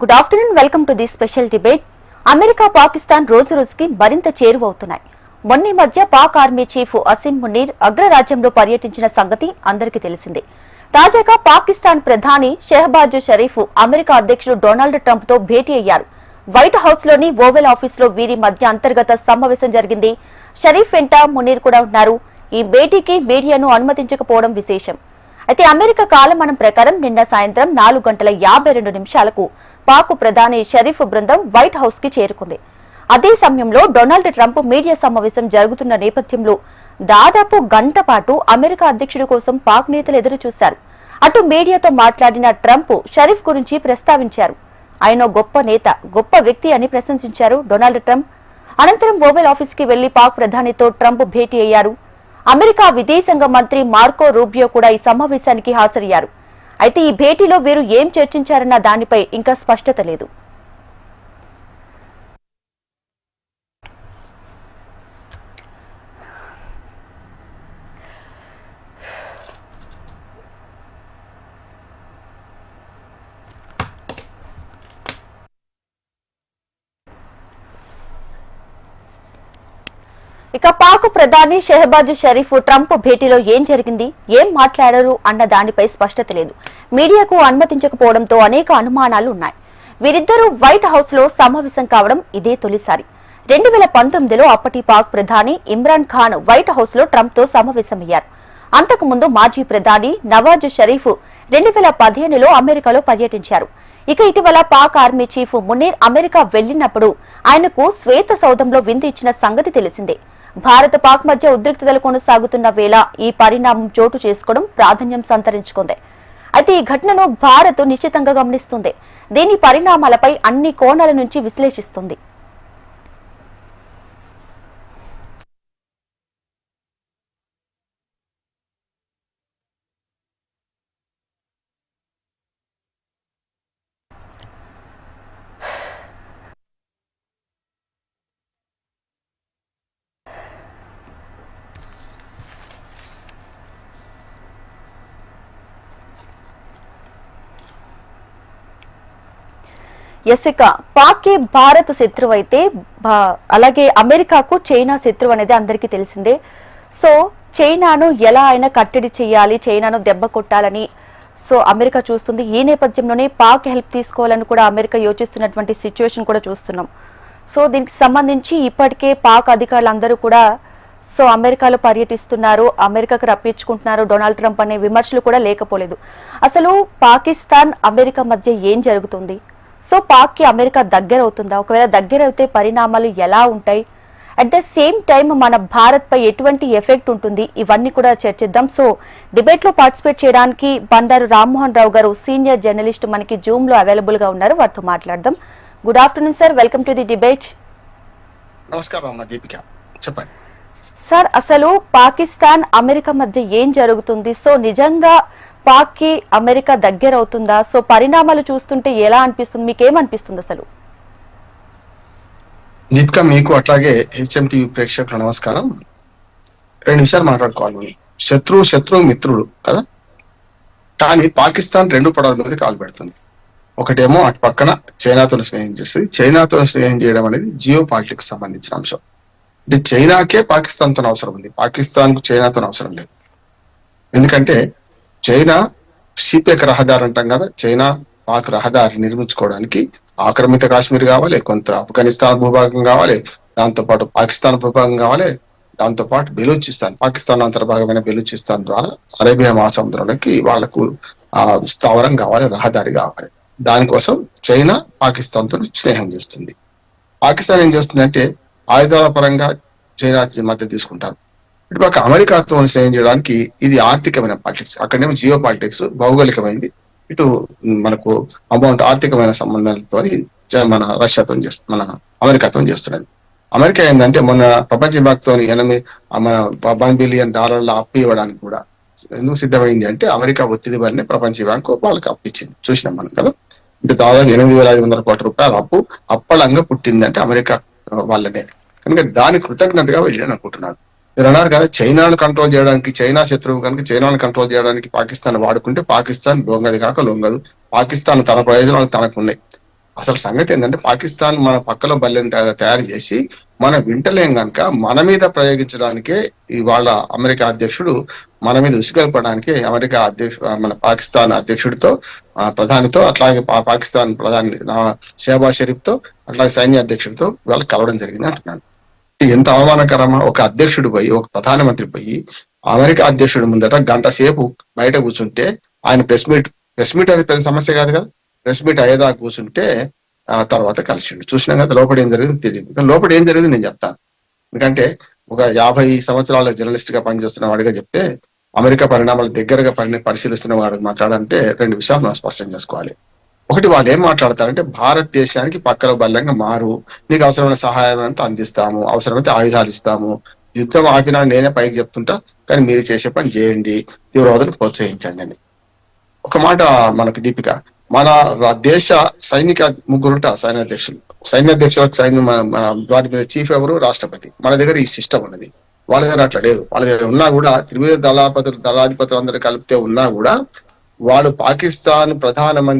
Good afternoon welcome to the special debate America Pakistan రోజు రోజుకి మరింత చేరువవుతున్నాయి. మొన్న మధ్య పాక్ ఆర్మీ చీఫ్ అసిం మునీర్ అగ్రరాజ్యంలో పర్యటించిన సంగతి అందరికీ తెలిసిందే. తాజాగా పాకిస్తాన్ ప్రధాని షెహబాజ్ షరీఫ్ అమెరికా అధ్యక్షుడు డొనాల్డ్ ట్రంప్తో భేటీ అయ్యారు. వైట్ హౌస్లోని ఓవెల్ ఆఫీస్లో వీరి మధ్య అంతర్గత సమావేశం జరిగింది. షరీఫ్ వెంట మునీర్ కూడా ఉన్నారు. ఈ భేటీకి మీడియాను అనుమతించకపోవడం విశేషం. అయితే అమెరికా కాలమానం ప్రకారం నిన్న సాయంత్రం నాలుగు గంటల యాభై రెండు నిమిషాలకు పాక్ ప్రధాని షరీఫ్ బృందం వైట్ హౌస్కి చేరుకుంది. అదే సమయంలో డొనాల్డ్ ట్రంప్ మీడియా సమావేశం జరుగుతున్న నేపథ్యంలో దాదాపు గంట పాటు అమెరికా అధ్యక్షుడి కోసం పాక్ నేతలు ఎదురు చూశారు. అటు మీడియాతో మాట్లాడిన ట్రంప్ షరీఫ్ గురించి ప్రస్తావించారు. ఆయన గొప్ప నేత గొప్ప వ్యక్తి అని ప్రశంసించారు డొనాల్డ్ ట్రంప్. అనంతరం ఓవెల్ ఆఫీస్కి వెళ్ళి పాక్ ప్రధానితో ట్రంప్ భేటీ అయ్యారు. అమెరికా విదేశాంగ మంత్రి మార్కో రూబియో కూడా ఈ సమావేశానికి హాజరయ్యారు. అయితే ఈ భేటీలో వీరు ఏం చర్చించారన్న దానిపై ఇంకా స్పష్టత లేదు. ఇక పాక్ ప్రధాని షెహబాజ్ షరీఫ్ ట్రంప్ భేటీలో ఏం జరిగింది ఏం మాట్లాడారు అన్న దానిపై స్పష్టత లేదు. మీడియాకు అనుమతించకపోవడంతో అనేక అనుమానాలు ఉన్నాయి. వీరిద్దరూ వైట్ హౌస్లో సమావేశం కావడం ఇదే తొలిసారి. రెండు వేల పంతొమ్మిదిలో అప్పటి పాక్ ప్రధాని ఇమ్రాన్ ఖాన్ వైట్ హౌస్లో ట్రంప్తో సమావేశమయ్యారు. అంతకుముందు మాజీ ప్రధాని నవాజ్ షరీఫ్ రెండు వేల పదిహేనులో అమెరికాలో పర్యటించారు. ఇక ఇటీవల Pak army chief Munir America వెళ్ళినప్పుడు ఆయనకు శ్వేత సౌధంలో విందు ఇచ్చిన సంగతి తెలిసిందే. భారత పాక్ మధ్య ఉద్రిక్తతలు కొనసాగుతున్న వేళ ఈ పరిణామం చోటు చేసుకోవడం ప్రాధాన్యం సంతరించుకుంది. అయితే ఈ ఘటనను భారత్ నిశ్చితంగా గమనిస్తుంది. దీని పరిణామాలపై అన్ని కోణాల నుంచి విశ్లేషిస్తుంది. ఎసిక ఇక భారత్ శత్రువు అయితే అలాగే అమెరికాకు చైనా శత్రువు అనేది అందరికీ తెలిసిందే. సో చైనాను ఎలా అయినా కట్టడి చేయాలి చైనాను దెబ్బ కొట్టాలని సో అమెరికా చూస్తుంది. ఈ నేపథ్యంలోనే పాక్ హెల్ప్ తీసుకోవాలని కూడా అమెరికా యోచిస్తున్నటువంటి సిచ్యువేషన్ కూడా చూస్తున్నాం. సో దీనికి సంబంధించి ఇప్పటికే పాక్ అధికారులందరూ కూడా సో అమెరికాలో పర్యటిస్తున్నారు అమెరికాకు రప్పించుకుంటున్నారు. డొనాల్డ్ ట్రంప్ అనే విమర్శలు కూడా లేకపోలేదు. అసలు పాకిస్తాన్ అమెరికా మధ్య ఏం జరుగుతుంది? సో పాక్కి అమెరికా దగ్గర అవుతుందా? ఒకవేళ దగ్గర అయితే పరిణామాలు ఎలా ఉంటాయి? అట్ ద సేమ్ టైం మన భారత్ పై ఎటువంటి ఎఫెక్ట్ ఉంటుంది? ఇవన్నీ కూడా చర్చిద్దాం. సో డిబేట్లో పార్టిసిపేట్ చేయడానికి బండారు రామ్మోహన్ రావు గారు సీనియర్ జర్నలిస్ట్ మనకి జూమ్లో అవైలబుల్గా ఉన్నారు. వారితో మాట్లాడదాం. Good afternoon sir welcome to the debate నమస్కారం దీపిక. చెప్పండి. సార్ అసలు పాకిస్తాన్ అమెరికా మధ్య ఏం జరుగుతుంది? సో నిజంగా పాక్కి అమెరికా దగ్గర అవుతుందా? సో పరిణామాలు చూస్తుంటే ఎలా అనిపిస్తుంది? మీకు ఏమనిపిస్తుంది అసలు? దీపిక మీకు అట్లాగే హెచ్ఎం టీవీ ప్రేక్షకులు నమస్కారం. రెండు విషయాలు మాట్లాడుకోవాలి శత్రువు శత్రువు మిత్రుడు కదా? కానీ పాకిస్తాన్ రెండు పడాల మీద కాలు పెడుతుంది. ఒకటేమో అటు పక్కన చైనాతో స్నేహం చేస్తుంది. చైనాతో స్నేహం చేయడం అనేది జియో పాలిటిక్స్ సంబంధించిన అంశం. అంటే చైనాకే పాకిస్తాన్తో అవసరం ఉంది. పాకిస్తాన్కు చైనాతో అవసరం లేదు. ఎందుకంటే చైనా సిపేక్ రహదారి అంటాం కదా చైనా పాక్ రహదారి నిర్మించుకోవడానికి ఆక్రమిత కాశ్మీర్ కావాలి కొంత ఆఫ్ఘనిస్తాన్ భూభాగం కావాలి దాంతో పాటు పాకిస్తాన్ భూభాగం కావాలి దాంతో పాటు బెలూచిస్తాన్ పాకిస్తాన్ అంతర్భాగమైన బెలూచిస్తాన్ ద్వారా అరేబియా మహాసముద్రంలోకి వాళ్ళకు ఆ స్థావరం కావాలి రహదారి కావాలి. దానికోసం చైనా పాకిస్తాన్తో స్నేహం చేస్తుంది. పాకిస్తాన్ ఏం చేస్తుందంటే ఆయుధాల పరంగా చైనా మధ్య తీసుకుంటారు. ఇటుపక్క అమెరికాతో స్నేహం చేయడానికి ఇది ఆర్థికమైన పాలిటిక్స్ అక్కడేమో జియో పాలిటిక్స్ భౌగోళికమైంది. ఇటు మనకు అమౌంట్ ఆర్థికమైన సంబంధాలతో మన రష్యాతో చేస్తుంది మన అమెరికాతో చేస్తున్నది. అమెరికా ఏంటంటే మొన్న ప్రపంచ బ్యాంక్తో ఎనిమిది మన వన్ బిలియన్ డాలర్ల అప్పు ఇవ్వడానికి కూడా ఎందుకు సిద్ధమైంది అంటే అమెరికా ఒత్తిడి వల్లనే ప్రపంచ బ్యాంకు వాళ్ళకి అప్పు ఇచ్చింది. చూసినాం మనం కదా? అంటే దాదాపు ఎనిమిది వేల ఐదు వందల కోట్ల రూపాయల అప్పు అప్పలంగా పుట్టిందంటే అమెరికా వాళ్ళనే. కనుక దాని కృతజ్ఞతగా వెళ్ళాను అనుకుంటున్నాను. మీరు అన్నారు కదా చైనాను కంట్రోల్ చేయడానికి చైనా శత్రువు కనుక చైనాను కంట్రోల్ చేయడానికి పాకిస్తాన్ వాడుకుంటే పాకిస్తాన్ లొంగది కాక లొంగదు. పాకిస్తాన్ తన ప్రయోజనాలు తనకున్నాయి. అసలు సంగతి ఏంటంటే పాకిస్తాన్ మన పక్కలో బల్లెని తయారు చేసి మనం వింటలేం కనుక మన మీద ప్రయోగించడానికే ఇవాళ అమెరికా అధ్యక్షుడు మన మీద ఉసుగల్పడానికి అమెరికా అధ్యక్ష మన పాకిస్తాన్ అధ్యక్షుడితో ప్రధానితో అట్లాగే పా- పాకిస్తాన్ ప్రధాని షేబా షేబాజ్ షరీఫ్తో అట్లాగే సైన్య అధ్యక్షుడితో వాళ్ళు కలవడం జరిగింది అంటున్నాను. ఎంత అవమానకరమా? ఒక అధ్యక్షుడు పోయి ఒక ప్రధానమంత్రి పోయి అమెరికా అధ్యక్షుడి ముందట గంట సేపు బయట కూర్చుంటే ఆయన ప్రెస్ మీట్ ప్రెస్ మీట్ అనేది పెద్ద సమస్య కాదు కదా? ప్రెస్ మీట్ అయ్యేదాకా కూర్చుంటే ఆ తర్వాత కలిసిండు. చూసినాం కదా లోపల ఏం జరిగింది తెలియదు. కానీ లోపల ఏం జరిగింది నేను చెప్తాను ఎందుకంటే ఒక యాభై సంవత్సరాల జర్నలిస్ట్గా పనిచేస్తున్న వాడిగా చెప్తే అమెరికా పరిణామాలు దగ్గరగా పరిశీలిస్తున్న వాడు మాట్లాడాలంటే రెండు విషయాలు మనం స్పష్టం చేసుకోవాలి. ఒకటి వాళ్ళు ఏం మాట్లాడతారంటే భారతదేశానికి పక్కన బలంగా మారు నీకు అవసరమైన సహాయం అంతా అందిస్తాము అవసరమైతే ఆయుధాలు ఇస్తాము యుద్ధం ఆపినా నేనే పైకి చెప్తుంటా కానీ మీరు చేసే పని చేయండి తీవ్రవాదులు ప్రోత్సహించండి అని. ఒక మాట మనకు దీపిక మన దేశ సైనిక ముగ్గురుంటారు సైన్యాధ్యక్షులు సైన్యాధ్యక్షులకు సైన్యం మన వాటి మీద చీఫ్ ఎవరు? రాష్ట్రపతి. మన దగ్గర ఈ సిస్టమ్ ఉన్నది. వాళ్ళ దగ్గర అట్లా లేదు. వాళ్ళ దగ్గర ఉన్నా కూడా త్రివేద దళాపతులు దళాధిపతులు అందరూ కలిపితే ఉన్నా కూడా వాళ్ళు పాకిస్తాన్ ప్రధానమంత్రి